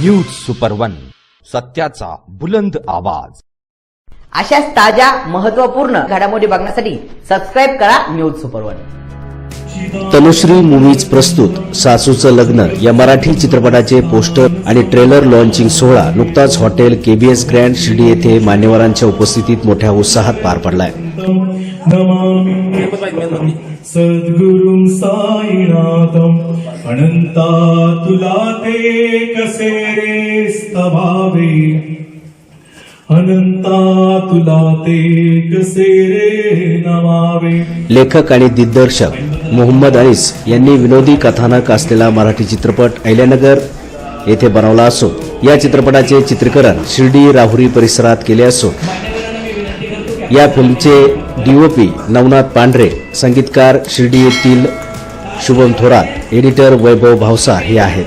News super one सत्याचा बुलंद आवाज. अशाच ताज्या महत्त्वपूर्ण घडामोडी बघण्यासाठी सबस्क्राईब करा news super one Tanushree movies प्रस्तुत सासूचं लग्न या मराठी चित्रपटाचे पोस्टर आणि ट्रेलर लॉन्चिंग सोहळा नुकताच हॉटेल केबीएस ग्रँड शिर्डी येथे मान्यवरांच्या उपस्थितीत मोठ्या उत्साहात पार पडलाय. नमामि सद्गुरुं साईनाथम् अनन्ता तुला ते कसे रे स्तभावे अनंता तुला ते कसे रे नमावे लेखक आणि दिग्दर्शक मोहम्मद अनीस यांनी विनोदी कथानक असलेला मराठी चित्रपट अहिल्यानगर येथे बनवला असून या चित्रपटाचे चित्रीकरण शिर्डी राहुरी परिसरात केले असून या फिल्मचे डीओपी नवनाथ पांढरे संगीतकार शिर्डी येथील शुभम थोरात एडिटर वैभव भावसा हे आहेत.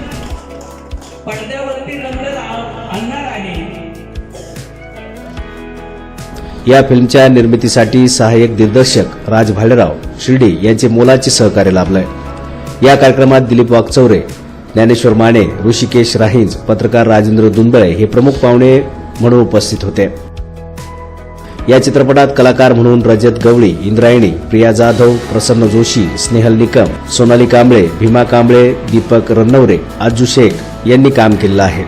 या फिल्मच्या निर्मितीसाठी सहाय्यक दिग्दर्शक राज भालेराव शिर्डी यांचे मोलाचे सहकार्य लाभलंय. या कार्यक्रमात दिलीप वागचौरे ज्ञानेश्वर माने ऋषिकेश राहींज पत्रकार राजेंद्र दुंदळे हे प्रमुख पाहुणे म्हणून उपस्थित होते. या चित्रपटात कलाकार म्हणून रजत गवळी इंद्रायणी प्रिया जाधव प्रसन्न जोशी स्नेहल निकम सोनाली कांबळे भीमा कांबळे दीपक रन्नवरे आजू शेख यांनी काम केलं आहे.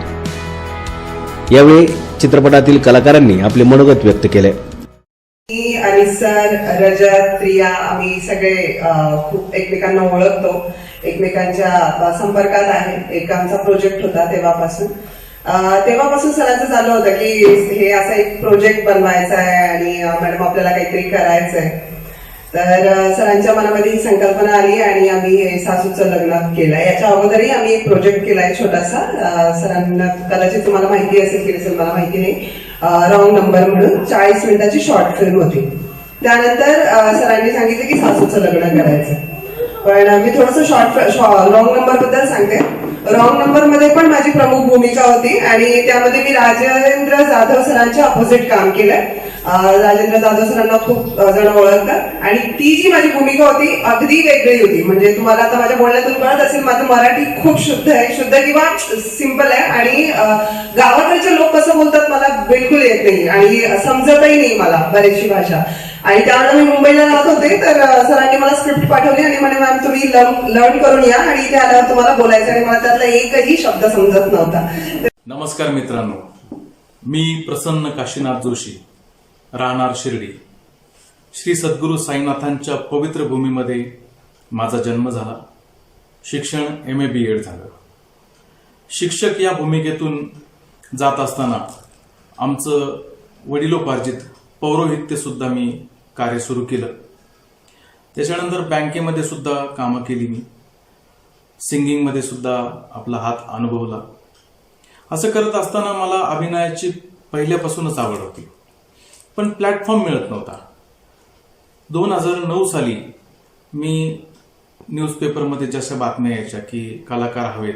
यावेळी चित्रपटातील कलाकारांनी आपले मनोगत व्यक्त केले. मी आणि सर रजत प्रिया आम्ही सगळे खूप एकमेकांना ओळखतो. एकमेकांच्या संपर्कात आहे. एक आमचा प्रोजेक्ट होता तेव्हापासून. तेव्हापासून सरांचं चालू होतं की हे असा एक प्रोजेक्ट बनवायचा आहे आणि मॅडम आपल्याला काहीतरी करायचं आहे तर सरांच्या मनामध्ये ही संकल्पना आली आणि आम्ही हे सासूचं लग्न केलं याच्या अगोदरही आम्ही एक प्रोजेक्ट केलाय छोटासा. सरांना कदाचित तुम्हाला माहिती असेल की नसेल मला माहिती नाही. रॉंग नंबर म्हणून. चाळीस मिनिटाची शॉर्ट फिल्म होती. त्यानंतर सरांनी सांगितलं की सासूचं लग्न करायचं पण मी थोडस शॉर्ट रॉंग नंबरबद्दल सांगते. रॉंग नंबरमध्ये पण माझी प्रमुख भूमिका होती आणि त्यामध्ये मी राजेंद्र जाधव सरांच्या अपोजिट काम केलं राजेंद्र जाधव सरांना खूप जण ओळखतात. आणि ती जी माझी भूमिका होती अगदी वेगळी होती. म्हणजे तुम्हाला आता माझ्या बोलण्यातून कळत असेल माझं मराठी खूप शुद्ध आहे. शुद्ध किंवा सिंपल आहे. आणि गावाकडचे लोक कसं बोलतात मला बिलकुल येत नाही. आणि समजतही नाही मला बरीचशी भाषा. आणि त्यावेळेला मी मुंबईला राहत होते तर सरांनी मला स्क्रिप्ट पाठवली आणि म्हणे मॅम तुम्ही लर्न करून या. आणि इथे आल्यावर तुम्हाला बोलायचं आणि मला त्यातला एकही शब्द समजत नव्हता. नमस्कार मित्रांनो. मी प्रसन्न काशीनाथ जोशी राहणार शिर्डी. श्री सद्गुरू साईनाथांच्या पवित्र भूमीमध्ये माझा जन्म झाला. शिक्षण एम ए बी एड झालं. शिक्षक या भूमिकेतून जात असताना आमचं वडिलोपार्जित पौरोहित्य सुद्धा मी कार्य सुरू केलं. त्याच्यानंतर बँकेमध्ये सुद्धा कामं केली मी. सिंगिंगमध्ये सुद्धा आपला हात अनुभवला. असं करत असताना मला अभिनयाची पहिल्यापासूनच आवड होती. पण प्लॅटफॉर्म मिळत नव्हता. दोन हजार नऊ साली मी न्यूजपेपरमध्ये जशा बातम्या यायच्या की कलाकार हवेत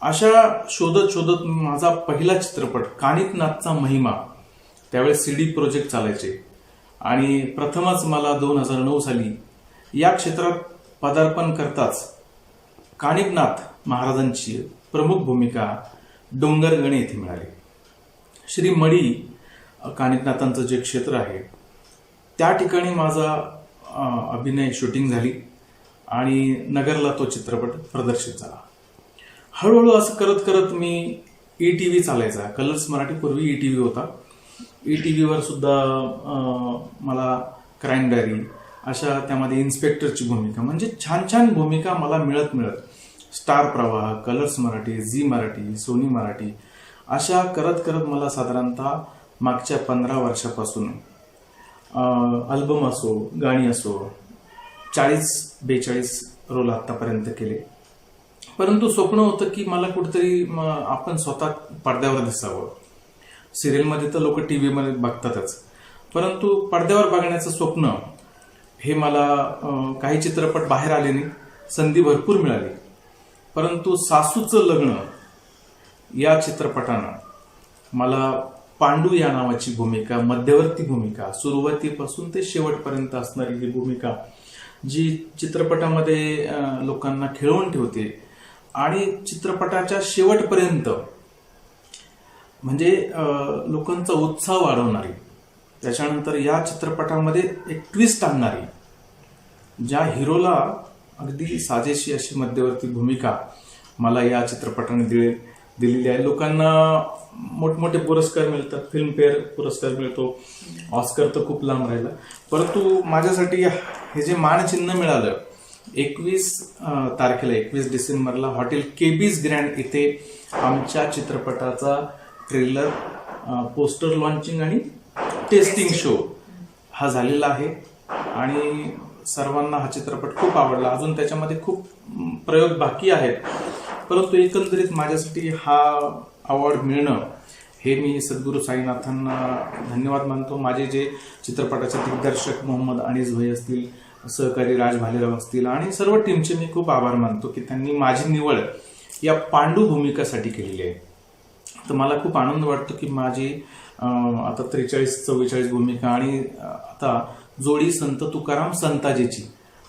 अशा शोधत शोधत माझा पहिला चित्रपट कानितनाथचा महिमा त्यावेळेस सी डी प्रोजेक्ट चालायचे. आणि प्रथमच मला दोन हजार नऊ साली या क्षेत्रात पदार्पण करताच काणिकनाथ महाराजांची प्रमुख भूमिका डोंगरगणे येथे मिळाली. श्री मडी काणिकनाथांचं जे क्षेत्र आहे त्या ठिकाणी माझा अभिनय शूटिंग झाली आणि नगरला तो चित्रपट प्रदर्शित झाला. हळूहळू असं करत करत मी ई टी व्ही चालायचा. कलर्स मराठी पूर्वी ई टी व्ही होता. ई टी व्हीवर सुद्धा मला क्राईम डायरी अशा त्यामध्ये इन्स्पेक्टरची भूमिका म्हणजे छान छान भूमिका मला मिळत मिळत. Star Pravah colours Marathi Zee Marathi Sony Marathi अशा करत करत मला साधारणतः मागच्या पंधरा वर्षापासून अल्बम असो गाणी असो चाळीस बेचाळीस रोल आत्तापर्यंत केले. परंतु स्वप्न होतं की मला कुठेतरी म, आपण स्वतः पडद्यावर दिसावं. सिरियलमध्ये तर लोक टी व्हीमध्ये बघतातच. परंतु पडद्यावर बघण्याचं स्वप्न हे मला काही चित्रपट बाहेर आले नाही संधी भरपूर मिळाली. परंतु सासूचं लग्न या चित्रपटानं मला पांडू या नावाची भूमिका मध्यवर्ती भूमिका सुरुवातीपासून ते शेवटपर्यंत असणारी ही भूमिका जी चित्रपटामध्ये लोकांना खेळवून ठेवते आणि चित्रपटाच्या शेवटपर्यंत म्हणजे लोकांचा उत्साह वाढवणारी. त्याच्यानंतर या चित्रपटामध्ये एक ट्विस्ट आणणारी. ज्या हिरोला अगदी साजेशी अशी मध्यवर्ती भूमिका मला या चित्रपटाने दिले दिलेली आहे. लोकांना मोठमोठे पुरस्कार मिळतात. फिल्मफेअर पुरस्कार मिळतो. ऑस्कर तर खूप लांब राहिला. परंतु माझ्यासाठी हे जे मानचिन्ह मिळालं एकवीस तारखेला एकवीस डिसेंबरला हॉटेल केबीज ग्रँड इथे आमच्या चित्रपटाचा ट्रेलर पोस्टर लॉन्चिंग आणि टेस्टिंग शो हा झालेला आहे. आणि सर्वांना हा चित्रपट खूप आवडला. अजून त्याच्यामध्ये खूप प्रयोग बाकी आहेत. परंतु एकंदरीत माझ्यासाठी हा अवॉर्ड मिळणं हे मी सद्गुरू साईनाथांना धन्यवाद मानतो. माझे जे चित्रपटाचे दिग्दर्शक मोहम्मद अनीस भाई असतील सहकारी राज भालेराव असतील आणि सर्व टीमचे मी खूप आभार मानतो की त्यांनी माझी निवड या पांडू भूमिकासाठी केलेली आहे. तर मला खूप आनंद वाटतो की माझी आता त्रेचाळीस चव्वेचाळीस भूमिका आणि आता जोडी संत तुकाराम संताजीची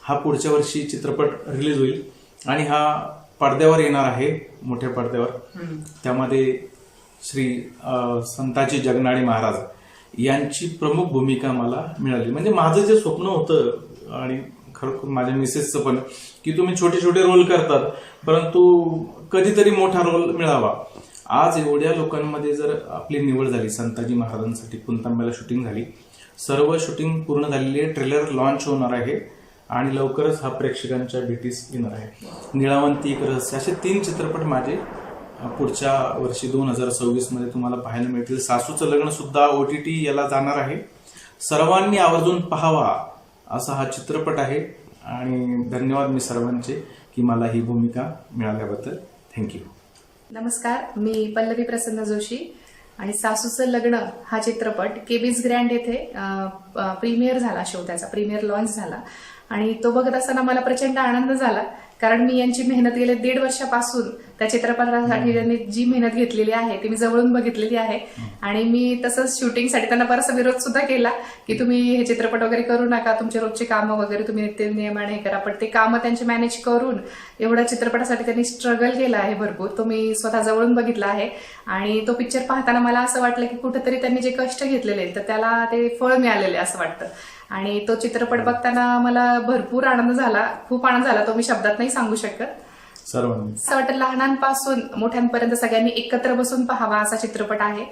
हा पुढच्या वर्षी चित्रपट रिलीज होईल आणि हा पडद्यावर येणार आहे मोठ्या पडद्यावर. त्यामध्ये श्री संताजी जगनाडे महाराज यांची प्रमुख भूमिका मला मिळाली. म्हणजे माझं जे स्वप्न होतं आणि खरोखर माझ्या मिसेसचं पण की तुम्ही छोटे छोटे रोल करतात परंतु कधीतरी मोठा रोल मिळावा. आज एवढ्या लोकांमध्ये जर आपली निवड झाली संताजी महाराजांसाठी पुणतांब्याला शूटिंग झाली सर्व शूटिंग पूर्ण झालेली आहे ट्रेलर लॉन्च होणार आहे आणि लवकरच हा प्रेक्षकांच्या भेटीस येणार आहे. निळावंती एक रहस्य असे तीन चित्रपट माझे पुढच्या वर्षी दोन हजार सव्वीसमध्ये तुम्हाला पाहायला मिळतील. सासूचं लग्न सुद्धा ओटीटी याला जाणार आहे. सर्वांनी आवर्जून पाहावा असा हा चित्रपट आहे आणि धन्यवाद मी सर्वांचे की मला ही भूमिका मिळाल्याबद्दल. थँक्यू नमस्कार मी पल्लवी प्रसन्न जोशी आणि सासूचं लग्न हा चित्रपट केबीज ग्रँड येथे प्रीमियर झाला शो त्याचा प्रीमियर लॉन्च झाला. आणि तो बघत असताना मला प्रचंड आनंद झाला. कारण मी यांची मेहनत गेले दीड वर्षापासून त्या चित्रपटासाठी त्यांनी जी मेहनत घेतलेली आहे ती मी जवळून बघितलेली आहे. आणि मी तसंच शूटिंगसाठी त्यांना बराचसा विरोध सुद्धा केला की तुम्ही हे चित्रपट वगैरे करू नका तुमचे रोजचे कामं वगैरे तुम्ही नित्य नियमाने हे करा पण ते कामं त्यांचे मॅनेज करून एवढ्या चित्रपटासाठी त्यांनी स्ट्रगल केला आहे भरपूर. तो मी स्वतः जवळून बघितला आहे. आणि तो पिक्चर पाहताना मला असं वाटलं की कुठेतरी त्यांनी जे कष्ट घेतलेले आहेत, तर त्याला ते फळ मिळालेले असं वाटतं. आणि तो चित्रपट बघताना मला भरपूर आनंद झाला. खूप आनंद झाला. तो मी शब्दात नाही सांगू शकत. सर्वांनी. असं वाटतं लहानांपासून मोठ्यांपर्यंत सगळ्यांनी एकत्र बसून पाहावा असा चित्रपट आहे.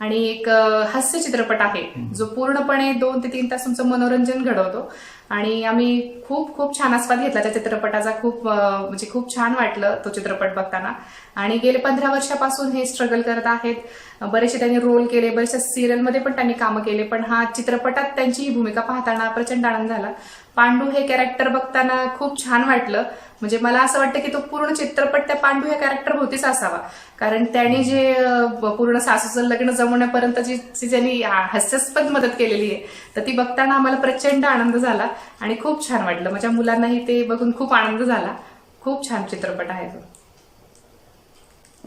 आणि एक हास्य चित्रपट आहे. जो पूर्णपणे दोन ते तीन तास तुमचं मनोरंजन घडवतो. आणि आम्ही खूप खूप छान आस्वाद घेतला त्या चित्रपटाचा. खूप म्हणजे खूप छान वाटलं तो चित्रपट बघताना. आणि गेले पंधरा वर्षापासून हे स्ट्रगल करत आहेत. बरेचसे त्यांनी रोल केले बरेचशा सिरियलमध्ये पण त्यांनी कामं केले पण हा चित्रपटात त्यांची ही भूमिका पाहताना प्रचंड आनंद झाला. पांडू हे कॅरेक्टर बघताना खूप छान वाटलं. म्हणजे मला असं वाटतं की तो पूर्ण चित्रपट त्या पांडू या कॅरेक्टर भोवतीच असावा. कारण त्याने जे पूर्ण सासूचं लग्न जमवण्यापर्यंत जी जी त्यांनी हास्यास्पद मदत केलेली आहे तर ती बघताना आम्हाला प्रचंड आनंद झाला. आणि खूप छान वाटलं. माझ्या मुलांनाही ते बघून खूप आनंद झाला. खूप छान चित्रपट आहे तो.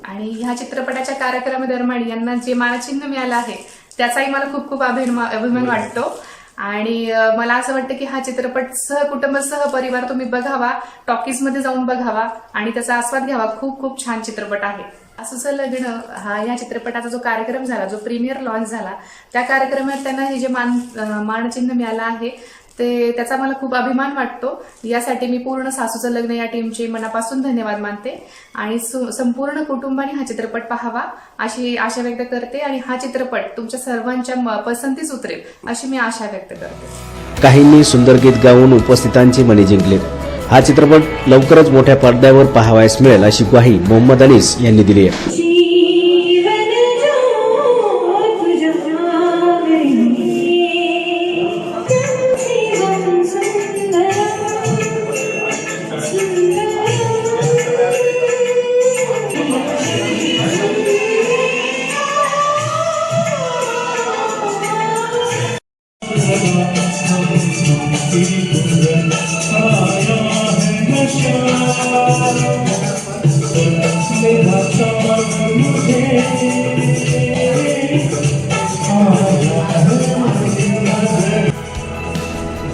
आणि ह्या चित्रपटाच्या कार्यक्रमादरम्यान यांना जे मानचिन्ह मिळालं आहे त्याचाही मला खूप खूप अभिमान अभिमान वाटतो. आणि मला असं वाटतं की हा चित्रपट सहकुटुंब सहपरिवार तुम्ही बघावा टॉकीजमध्ये जाऊन बघावा आणि त्याचा आस्वाद घ्यावा. खूप खूप छान चित्रपट आहे. असं लग्न हा या चित्रपटाचा जो कार्यक्रम झाला जो प्रीमियर लॉन्च झाला त्या कार्यक्रमात त्यांना हे जे मान मानचिन्ह मिळालं आहे ते त्याचा मला खूप अभिमान वाटतो. यासाठी मी पूर्ण सासूचं लग्न या टीमचे मनापासून धन्यवाद मानते. आणि संपूर्ण कुटुंबाने हा चित्रपट पाहावा अशी आशा व्यक्त करते आणि हा चित्रपट तुमच्या सर्वांच्या पसंतीच पसंतीस उतरेल अशी मी आशा व्यक्त करते. काहींनी सुंदर गीत गाऊन उपस्थितांची मने जिंकले. हा चित्रपट लवकरच मोठ्या पडद्यावर पाहावयास मिळेल अशी ग्वाही मोहम्मद अनीस यांनी दिली आहे.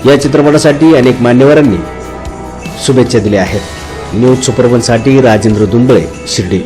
या चित्रपटासाठी अनेक मान्यवरांनी शुभेच्छा दिल्या आहेत. न्यूज सुपरवनसाठी राजेंद्र दुंबळे शिर्डी.